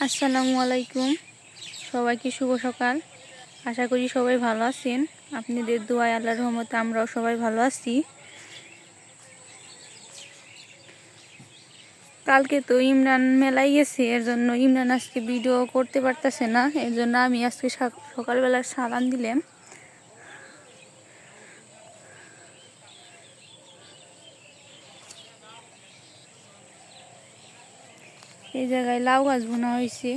আসসালামু আলাইকুম। সবাইকে শুভ সকাল। আশা করি সবাই ভালো আছেন। আপনাদের দোয়ায় আল্লাহর রহমতে আমরাও সবাই ভালো আছি। কালকে তো ইমরান মেলায় গেছে, এর জন্য ইমরান আজকে ভিডিও করতে পারতেছে না। এর জন্য আমি আজকে সক- সকালবেলা সালাম দিলাম। এই জায়গায় লাউ গাছ বোনা হয়েছে।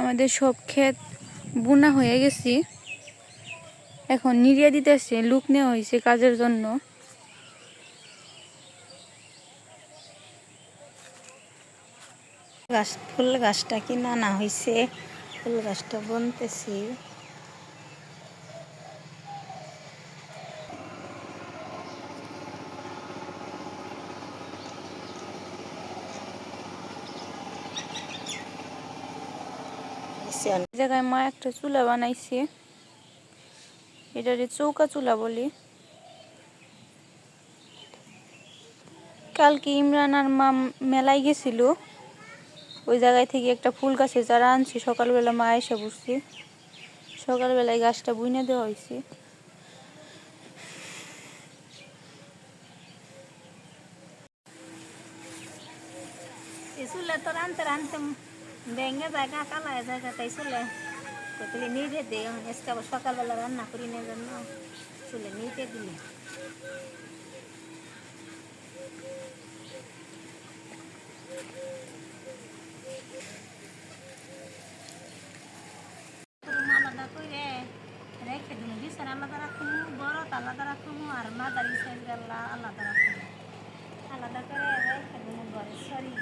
আমাদের সব ক্ষেত বোনা হয়ে গেছে। এখন নিড়িয়ে দিতেছে, লুক নেওয়া হয়েছে কাজের জন্য। গাছ, ফুল গাছটা কিনে আনা হয়েছে। ফুল গাছটা বনতেছি জায়গায় মা একটা চুলা বানাইছে এটারে চৌকা চুলা বলি কালকে ইমরান আর মা মেলায় গেছিল ওই জায়গায় থেকে একটা ফুল গাছে যারা আনছি, সকালবেলা মা এসে বসছে। সকালবেলায় গাছটা বুইনে দেওয়া হয়েছে। তো চুলে আবার সকালবেলা রান্না করি না জন্য চুলে নিতে দিলে আলাদা করে রেখে দিন বিছানা আলাদা রাখুন বরত আলাদা রাখুন আর মাদারি সাইজ গাল্লা আলাদা রাখুন আলাদা করে রেখে দিন ঘরে সরি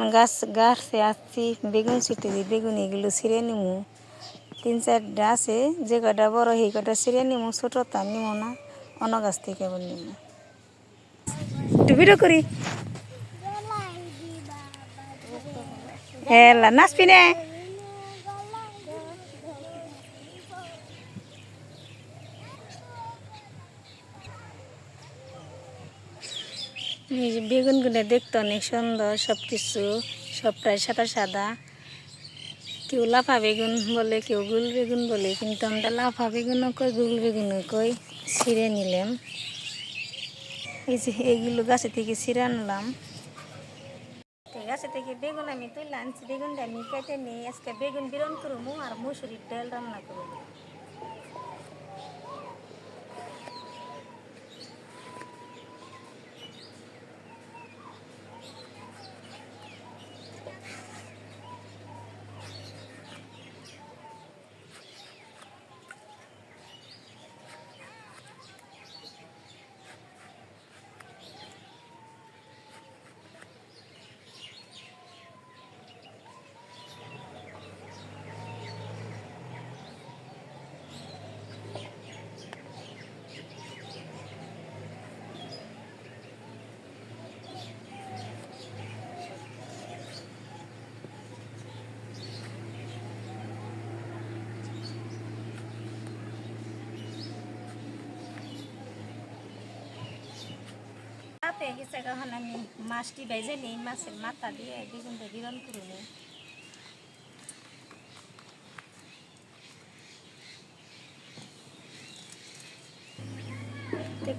এখন গাছ, গাছে আসছি বেগুন ছিটে দিই বেগুন এগুলো ছিঁড়ে নিমু। তিন চারটা আছে, যে কটা বড় সেই কটা ছিঁড়ে নিমু, ছোট তা নিমু না, অন্য গাছ থেকে আবার নিমু। একটু ভিডিও করি। হ্যাঁ নাচবি না। বেগুনগুলো দেখতে অনেক সুন্দর সব কিছু সবটাই সাদা সাদা। কেউ লাফা বেগুন বলে, কেউ গুল বেগুন বলে, কিন্তু আমরা লাফা বেগুনও কই, গুল বেগুনও কই, ছিঁড়ে নিলাম। এই যে এইগুলো গাছে থেকে ছিঁড়ে আনলাম। গাছে থেকে বেগুন আমি তুলে আনছি, বেগুনটা আমি কেটে নিই আজকে বেগুন বিরন করব আর মুসুরির ডাল রান্না করব। রাতে গেছে কখন আমি মাছটি ভেজে নিই, মাছের মাথা দিয়ে বেগুনটা বিরন করে নিই।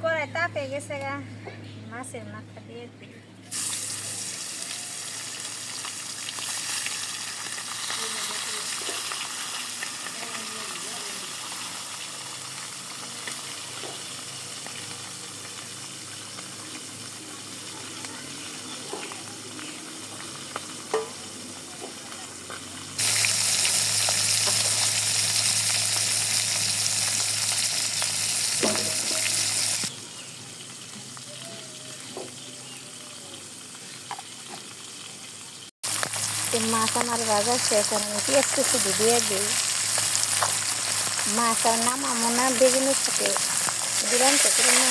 কড়াই তাপে গেছে গা, মাছের মাথা দিয়ে দিই। মাছ আমার বাজার শেষ আমি পেঁয়াজ কুচি দিয়ে দিই? মাছ আর নাম আমার না বেগুনের সাথে দিলাম তো করে না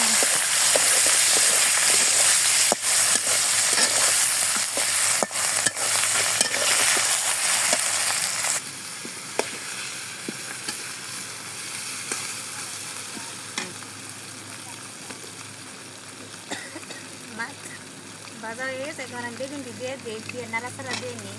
বাজার গেছে এখন বেগুনটি দিয়ে দিই, দিয়ে নাড়াচাড়া দিয়ে নিই।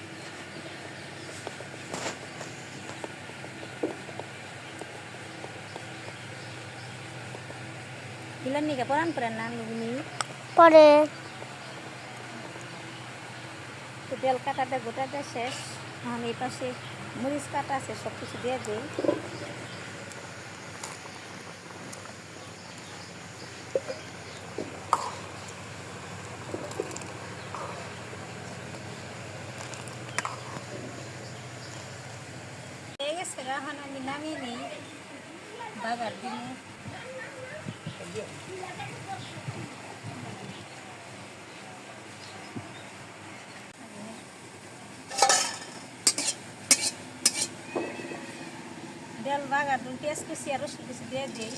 দিলাম নিকে পরান পরান না লুগুনি পরে তো তেল কাটাতে গোটাতে শেষ এখন এই পাশে মরিচ কাটা আছে সব কিছু দিয়ে দিই এখন আমি নামিয়ে নিই বাগার দিনে ডাল বাগার দিন পেঁয়াজ কুচি আর রসুন কুচি দিয়ে দিই।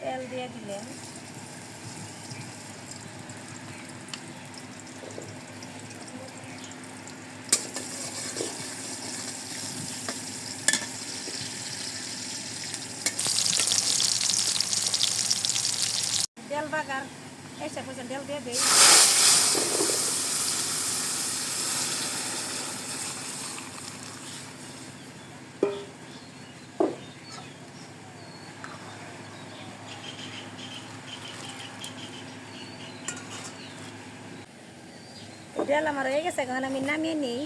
তেল দিয়ে দিলেন। ডাল বাগার এসে পর্যন্ত ডাল দিয়ে দিই ডাল আমার হয়ে গেছে এখন আমি নামিয়ে নিই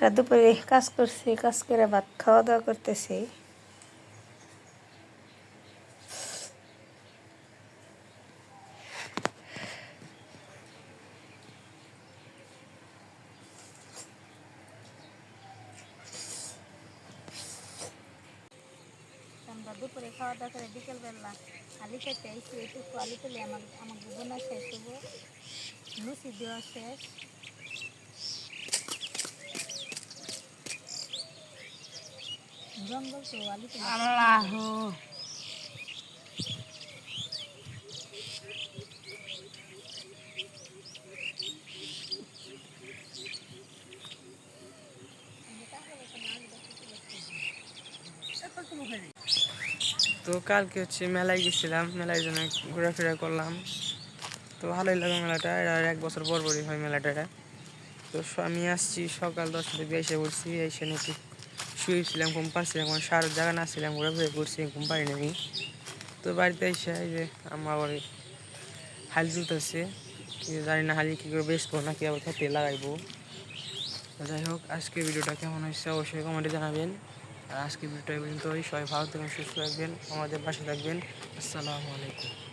এরা দুপুরে কাজ করছি, কাজ করে ভাত খাওয়া দাওয়া করতেছি। আমরা দুপুরে খাওয়া দাওয়া করে বিকেলবেলা আলু খেতে আইসি এইটুকু আলু তুলে আমার আমার বোনা হব। লুচি দেওয়া শেষ জঙ্গল তো আলু তুলে আল্লাহ। তো কালকে হচ্ছে মেলায় গেছিলাম, মেলায় জন্য ঘোরাফেরা করলাম। তো ভালোই লাগে মেলাটা আর এক বছর পর পরই হয় মেলাটা। তো আমি আসছি সকাল দশটা থেকে এসে পড়ছি এসে নাকি শুয়েছিলাম, ঘুম পাচ্ছিলাম, কোনো সার জায়গা না ছিলাম ঘোরাফেরা করছি, ঘুম পাইনি আমি। তো বাড়িতে এসে যে আমার আবার হাল জুতেছে জানি না হালি কী করে বেচবো, নাকি আবার খেতে লাগাইবো। যাই হোক, আজকে ভিডিওটা কেমন হয়েছে অবশ্যই কমেন্টে জানাবেন। আর আজকে ভিডিওটা এই পর্যন্তই, সবাই ভালো থাকবেন, সুস্থ থাকবেন, আমাদের পাশে থাকবেন। আসসালামু আলাইকুম।